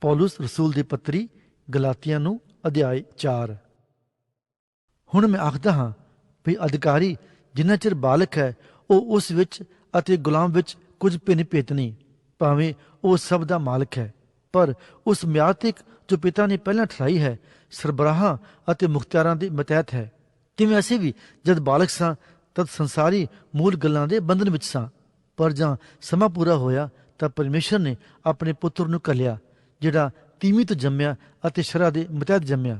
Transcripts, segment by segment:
ਪੌਲਸ ਰਸੂਲ ਦੀ ਪੱਤਰੀ ਗਲਾਤੀਆਂ ਨੂੰ ਅਧਿਆਇ 4 ਹੁਣ ਮੈਂ ਆਖਦਾ ਹਾਂ ਵੀ ਅਧਿਕਾਰੀ ਜਿੰਨਾ ਚਿਰ ਬਾਲਕ ਹੈ, ਉਹ ਉਸ ਵਿੱਚ ਅਤੇ ਗੁਲਾਮ ਵਿੱਚ ਕੁਝ ਭਿੰਨ ਭੇਤ ਨਹੀਂ, ਭਾਵੇਂ ਉਹ ਸਭ ਦਾ ਮਾਲਕ ਹੈ। ਪਰ ਉਸ ਮਿਆਦ ਤੱਕ ਜੋ ਪਿਤਾ ਨੇ ਪਹਿਲਾਂ ਠਹਿਰਾਈ ਹੈ, ਸਰਬਰਾਹਾਂ ਅਤੇ ਮੁਖਤਿਆਰਾਂ ਦੇ ਮਤਹਿਤ ਹੈ। ਕਿਵੇਂ ਅਸੀਂ ਵੀ ਜਦ ਬਾਲਕ ਸਾਂ, ਤਦ ਸੰਸਾਰੀ ਮੂਲ ਗੱਲਾਂ ਦੇ ਬੰਧਨ ਵਿੱਚ ਸਾਂ। ਪਰ ਜਾਂ ਸਮਾਂ ਪੂਰਾ ਹੋਇਆ, ਤਾਂ ਪਰਮੇਸ਼ਰ ਨੇ ਆਪਣੇ ਪੁੱਤਰ ਨੂੰ ਕੱਲਿਆ ਜਿਹੜਾ ਤੀਵੀਂ ਤੋਂ ਜੰਮਿਆ ਅਤੇ ਸ਼ਰਾ ਦੇ ਮਤਹਿਤ ਜੰਮਿਆ।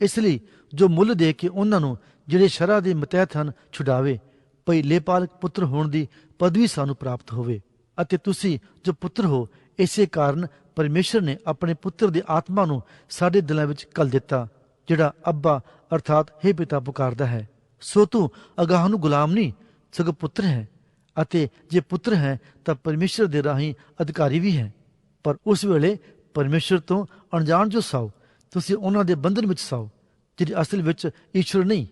ਇਸ ਲਈ ਜੋ ਮੁੱਲ ਦੇ ਕੇ ਉਹਨਾਂ ਨੂੰ ਜਿਹੜੇ ਸ਼ਰਾ ਦੇ ਮਤਹਿਤ ਹਨ ਛੁਡਾਵੇ, ਭਈ ਲੇਪਾਲਕ ਪੁੱਤਰ ਹੋਣ ਦੀ ਪਦਵੀ ਸਾਨੂੰ ਪ੍ਰਾਪਤ ਹੋਵੇ ਅਤੇ ਤੁਸੀਂ ਜੋ ਪੁੱਤਰ ਹੋ, ਇਸੇ ਕਾਰਨ ਪਰਮੇਸ਼ਰ ਨੇ ਆਪਣੇ ਪੁੱਤਰ ਦੀ ਆਤਮਾ ਨੂੰ ਸਾਡੇ ਦਿਲਾਂ ਵਿੱਚ ਕਲ ਦਿੱਤਾ, ਜਿਹੜਾ ਅੱਬਾ ਅਰਥਾਤ हे ਪਿਤਾ ਪੁਕਾਰਦਾ ਹੈ। ਸੋ ਤੂੰ ਅਗਾਹ ਨੂੰ ਗੁਲਾਮ ਨਹੀਂ, ਸਗੋਂ ਪੁੱਤਰ ਹੈ ਅਤੇ ਜੇ ਪੁੱਤਰ ਹੈ ਤਾਂ ਪਰਮੇਸ਼ਰ ਦੇ ਰਾਹੀਂ ਅਧਿਕਾਰੀ ਵੀ ਹੈ। ਪਰ ਉਸ ਵੇਲੇ ਪਰਮੇਸ਼ਰ ਤੋਂ ਅਣਜਾਣ ਜੋ ਸਾਓ, ਤੁਸੀਂ ਉਹਨਾਂ ਦੇ ਬੰਧਨ ਵਿੱਚ ਸਾਓ, ਜਿਹੜੇ ਅਸਲ ਵਿੱਚ ਈਸ਼ਵਰ ਨਹੀਂ।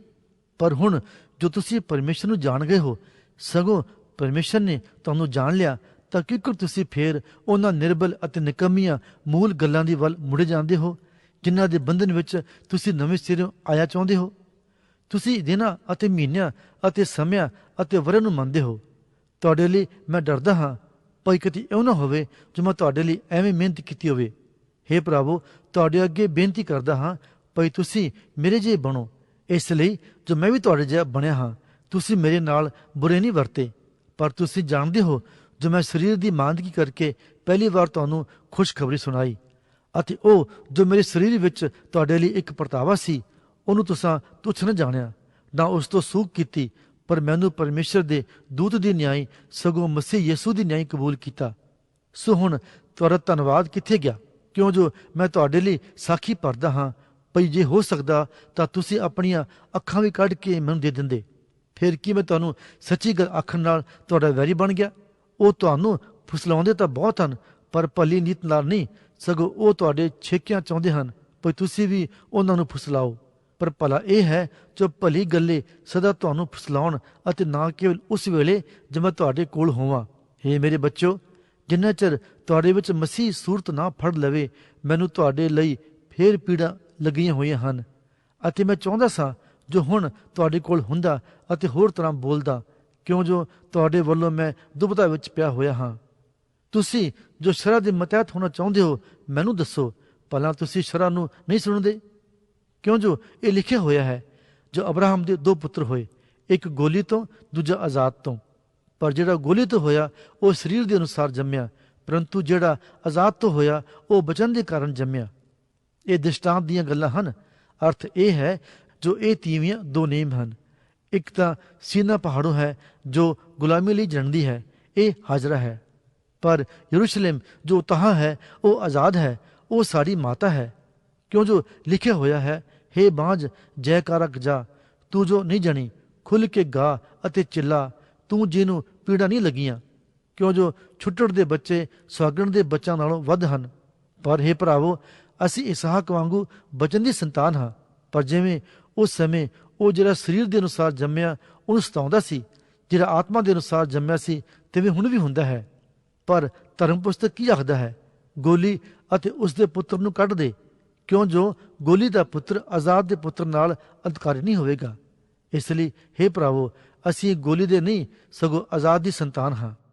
ਪਰ ਹੁਣ ਜੋ ਤੁਸੀਂ ਪਰਮੇਸ਼ਰ ਨੂੰ ਜਾਣ ਗਏ ਹੋ, ਸਗੋਂ ਪਰਮੇਸ਼ਰ ਨੇ ਤੁਹਾਨੂੰ ਜਾਣ ਲਿਆ, ਤਾਂ ਕਿਉਂਕਿ ਤੁਸੀਂ ਫੇਰ ਉਹਨਾਂ ਨਿਰਬਲ ਅਤੇ ਨਿਕੰਮੀਆਂ ਮੂਲ ਗੱਲਾਂ ਦੀ ਵੱਲ ਮੁੜੇ ਜਾਂਦੇ ਹੋ, ਜਿਨ੍ਹਾਂ ਦੇ ਬੰਧਨ ਵਿੱਚ ਤੁਸੀਂ ਨਵੇਂ ਸਿਰੋਂ ਆਇਆ ਚਾਹੁੰਦੇ ਹੋ? ਤੁਸੀਂ ਦਿਨਾਂ ਅਤੇ ਮਹੀਨਿਆਂ ਅਤੇ ਸਮਿਆਂ ਅਤੇ ਵਰ੍ਹਿਆਂ ਨੂੰ ਮੰਨਦੇ ਹੋ। ਤੁਹਾਡੇ ਲਈ ਮੈਂ ਡਰਦਾ ਹਾਂ ਭਈ ਕਿਤੇ ਇਉਂ ਨਾ ਹੋਵੇ ਜੋ ਮੈਂ ਤੁਹਾਡੇ ਲਈ ਐਵੇਂ ਮਿਹਨਤ ਕੀਤੀ ਹੋਵੇ। हे ਪ੍ਰਭੂ, ਤੁਹਾਡੇ ਅੱਗੇ ਬੇਨਤੀ ਕਰਦਾ ਹਾਂ, ਭਾਈ ਤੁਸੀਂ ਮੇਰੇ ਜਿਹੇ ਬਣੋ। ਇਸ ਲਈ ਜੋ ਮੈਂ ਵੀ ਤੁਹਾਡੇ ਜਿਹਾ ਬਣਿਆ ਹਾਂ, ਤੁਸੀਂ ਮੇਰੇ ਨਾਲ ਬੁਰੇ ਨਹੀਂ ਵਰਤੇ। ਪਰ ਤੁਸੀਂ ਜਾਣਦੇ ਹੋ, ਜੋ ਮੈਂ ਸਰੀਰ ਦੀ ਮਾਂਦਗੀ ਕਰਕੇ ਪਹਿਲੀ ਵਾਰ ਤੁਹਾਨੂੰ ਖੁਸ਼ਖਬਰੀ ਸੁਣਾਈ ਅਤੇ ਉਹ ਜੋ ਮੇਰੇ ਸਰੀਰ ਵਿੱਚ ਤੁਹਾਡੇ ਲਈ ਇੱਕ ਪਰਤਾਵਾ ਸੀ, ਉਹਨੂੰ ਤੁਸੀਂ ਤੁਛ ਨਾ ਜਾਣਿਆ, ਨਾ ਉਸ ਤੋਂ ਸੂਖ ਕੀਤੀ ਪਰ ਮੈਨੂੰ ਪਰਮੇਸ਼ਰ ਦੇ ਦੂਤ ਦੀ ਨਿਆਈ, ਸਗੋਂ ਮਸੀਹ ਯਿਸੂ ਦੀ ਨਿਆਈ ਕਬੂਲ ਕੀਤਾ। ਸੋ ਹੁਣ ਤੁਹਾਡਾ ਧੰਨਵਾਦ ਕਿੱਥੇ ਗਿਆ? ਕਿਉਂ ਜੋ ਮੈਂ ਤੁਹਾਡੇ ਲਈ ਸਾਖੀ ਭਰਦਾ ਹਾਂ? ਭਈ ਜੇ ਹੋ ਸਕਦਾ ਤਾਂ ਤੁਸੀਂ ਆਪਣੀਆਂ ਅੱਖਾਂ ਵੀ ਕੱਢ ਕੇ ਮੈਨੂੰ ਦੇ ਦਿੰਦੇ। ਫਿਰ ਕੀ ਮੈਂ ਤੁਹਾਨੂੰ ਸੱਚੀ ਗੱਲ ਆਖਣ ਨਾਲ ਤੁਹਾਡਾ ਵੈਰੀ ਬਣ ਗਿਆ? ਉਹ ਤੁਹਾਨੂੰ ਫੁਸਲਾਉਂਦੇ ਤਾਂ ਬਹੁਤ ਹਨ, ਪਰ ਭਲੀ ਨੀਤ ਨਾਲ ਨਹੀਂ, ਸਗੋਂ ਉਹ ਤੁਹਾਡੇ ਛੇਕਿਆਂ ਚਾਹੁੰਦੇ ਹਨ। ਭਈ ਤੁਸੀਂ ਵੀ ਉਹਨਾਂ ਨੂੰ ਫੁਸਲਾਓ। ਪਰ ਭਲਾ ਇਹ ਹੈ, ਜੋ ਭਲੀ ਗੱਲੇ ਸਦਾ ਤੁਹਾਨੂੰ ਫਸਲਾਉਣ ਅਤੇ ਨਾ ਕੇਵਲ ਉਸ ਵੇਲੇ ਜਦ ਮੈਂ ਤੁਹਾਡੇ ਕੋਲ ਹੋਵਾਂ। हे ਮੇਰੇ ਬੱਚੋ ਜਿੰਨਾ ਚਿਰ ਤੁਹਾਡੇ ਵਿੱਚ ਮਸੀਹ ਸੂਰਤ ਨਾ ਫੜ ਲਵੇ, ਮੈਨੂੰ ਤੁਹਾਡੇ ਲਈ ਫੇਰ ਪੀੜਾ ਲੱਗੀਆਂ ਹੋਈਆਂ ਹਨ। ਅਤੇ ਮੈਂ ਚਾਹੁੰਦਾ ਸਾਂ, ਜੋ ਹੁਣ ਤੁਹਾਡੇ ਕੋਲ ਹੁੰਦਾ ਅਤੇ ਹੋਰ ਤਰ੍ਹਾਂ ਬੋਲਦਾ, ਕਿਉਂ ਜੋ ਤੁਹਾਡੇ ਵੱਲੋਂ ਮੈਂ ਦੁਬਤਾ ਵਿੱਚ ਪਿਆ ਹੋਇਆ ਹਾਂ। ਤੁਸੀਂ ਜੋ ਸ਼ਰਾ ਦੇ ਮਤਹਿਤ ਹੋਣਾ ਚਾਹੁੰਦੇ ਹੋ, ਮੈਨੂੰ ਦੱਸੋ, ਭਲਾ ਤੁਸੀਂ ਸ਼ਰਾ ਨੂੰ ਨਹੀਂ ਸੁਣਦੇ? ਕਿਉਂ ਜੋ ਇਹ ਲਿਖਿਆ ਹੋਇਆ ਹੈ? ਜੋ ਅਬਰਾਹਮ ਦੇ ਦੋ ਪੁੱਤਰ ਹੋਏ, ਇੱਕ ਗੋਲੀ ਤੋਂ, ਦੂਜਾ ਆਜ਼ਾਦ ਤੋਂ। ਪਰ ਜਿਹੜਾ ਗੋਲੀ ਤੋਂ ਹੋਇਆ, ਉਹ ਸਰੀਰ ਦੇ ਅਨੁਸਾਰ ਜੰਮਿਆ, ਪਰੰਤੂ ਜਿਹੜਾ ਆਜ਼ਾਦ ਤੋਂ ਹੋਇਆ, ਉਹ ਬਚਨ ਦੇ ਕਾਰਨ ਜੰਮਿਆ। ਇਹ ਦ੍ਰਿਸ਼ਟਾਂਤ ਦੀਆਂ ਗੱਲਾਂ ਹਨ। ਅਰਥ ਇਹ ਹੈ, ਜੋ ਇਹ ਤੀਵੀਆਂ ਦੋ ਨੇਮ ਹਨ। ਇੱਕ ਤਾਂ ਸੀਨਾ ਪਹਾੜੋਂ ਹੈ, ਜੋ ਗੁਲਾਮੀ ਲਈ ਜਣਦੀ ਹੈ, ਇਹ ਹਾਜਰਾ ਹੈ। ਪਰ ਯਰੂਸ਼ਲਮ ਜੋ ਤਹਾਂ ਹੈ, ਉਹ ਆਜ਼ਾਦ ਹੈ, ਉਹ ਸਾਡੀ ਮਾਤਾ ਹੈ। ਕਿਉਂ ਜੋ ਲਿਖਿਆ ਹੋਇਆ ਹੈ ਹੇ ਬਾਝ ਜੈਕਾਰਕ ਜਾ। ਤੂੰ ਜੋ ਨਹੀਂ ਜਣੀ ਖੁੱਲ ਕੇ ਗਾ ਅਤੇ ਚਿੱਲਾ। ਤੂੰ ਜਿਹਨੂੰ ਪੀੜਾ ਨਹੀਂ ਲੱਗੀਆਂ। ਕਿਉਂ ਜੋ ਛੁੱਟੜ ਦੇ ਬੱਚੇ ਸੁਹਾਗਣ ਦੇ ਬੱਚਿਆਂ ਨਾਲੋਂ ਵੱਧ ਹਨ। ਪਰ ਹੇ ਭਰਾਵੋ, ਅਸੀਂ ਇਸਹਾਕ ਵਾਂਗੂ ਬਚਨ ਦੀ ਸੰਤਾਨ ਹਾਂ। ਪਰ ਜਿਵੇਂ ਉਸ ਸਮੇਂ ਉਹ ਜਿਹੜਾ ਸਰੀਰ ਦੇ ਅਨੁਸਾਰ ਜੰਮਿਆ, ਉਹਨੂੰ ਸਤਾਉਂਦਾ ਸੀ। ਜਿਹੜਾ ਆਤਮਾ ਦੇ ਅਨੁਸਾਰ ਜੰਮਿਆ ਸੀ, ਤਿਵੇਂ ਹੁਣ ਵੀ ਹੁੰਦਾ ਹੈ। ਪਰ ਧਰਮ ਪੁਸਤਕ ਕੀ ਆਖਦਾ ਹੈ? ਗੋਲੀ ਅਤੇ ਉਸ ਦੇ ਪੁੱਤਰ ਨੂੰ ਕੱਢ ਦੇ। ਕਿਉਂ ਜੋ ਗੋਲੀ ਦਾ ਪੁੱਤਰ ਆਜ਼ਾਦ ਦੇ ਪੁੱਤਰ ਨਾਲ ਅਧਿਕਾਰੀ ਨਹੀਂ ਹੋਵੇਗਾ? ਇਸ ਲਈ हे ਭਰਾਵੋ, ਅਸੀਂ ਗੋਲੀ ਦੇ ਨਹੀਂ, ਸਗੋਂ ਆਜ਼ਾਦ ਦੀ ਸੰਤਾਨ ਹਾਂ।